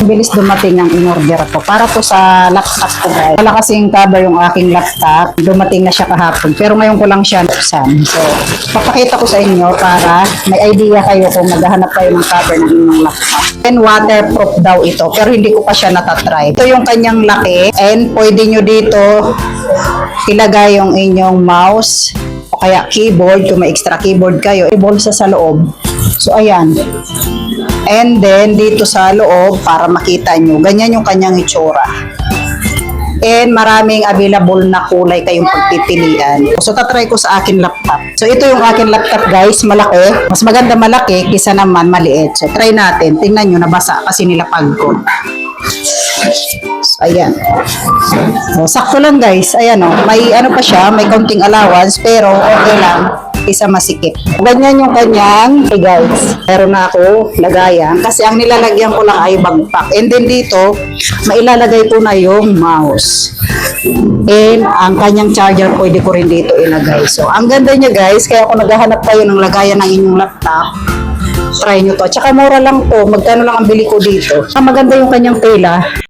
Bilis dumating ang in-order ko. Para to sa laptop ko guys. Wala kasing cover yung aking laptop. Dumating na siya kahapon. Pero ngayon ko lang siya nuksan. So, papakita ko sa inyo para may idea kayo kung maghahanap kayo ng cover ng inyong laptop. And waterproof daw ito. Pero hindi ko pa siya natatry. Ito yung kanyang laki. And pwede nyo dito ilagay yung inyong mouse o kaya keyboard kung may extra keyboard kayo. Ibulsa sa loob. So, ayan. And then, dito sa loob, para makita nyo, ganyan yung kanyang itsura. And maraming available na kulay kayong pagpipilian. So, tatry ko sa akin laptop. So, ito yung akin laptop, guys. Malaki. Mas maganda malaki kisa naman maliit. So, try natin. Tingnan nyo, nabasa kasi nilapag ko. So, ayan. So, sakto lang, guys. Ayan, oh. May ano pa siya, may counting allowance, pero okay lang isa masikip. Ganyan yung kanyang, hey guys, meron na ako lagayan. Kasi ang nilalagyan ko lang ay bagpak. And then dito, mailalagay ko na yung mouse. And ang kanyang charger pwede ko rin dito ilagay. So, ang ganda niya guys, kaya kung naghahanap kayo ng lagayan ng inyong laptop, try nyo to. Tsaka mura lang to, magkano lang ang bili ko dito. Ang maganda yung kanyang tela,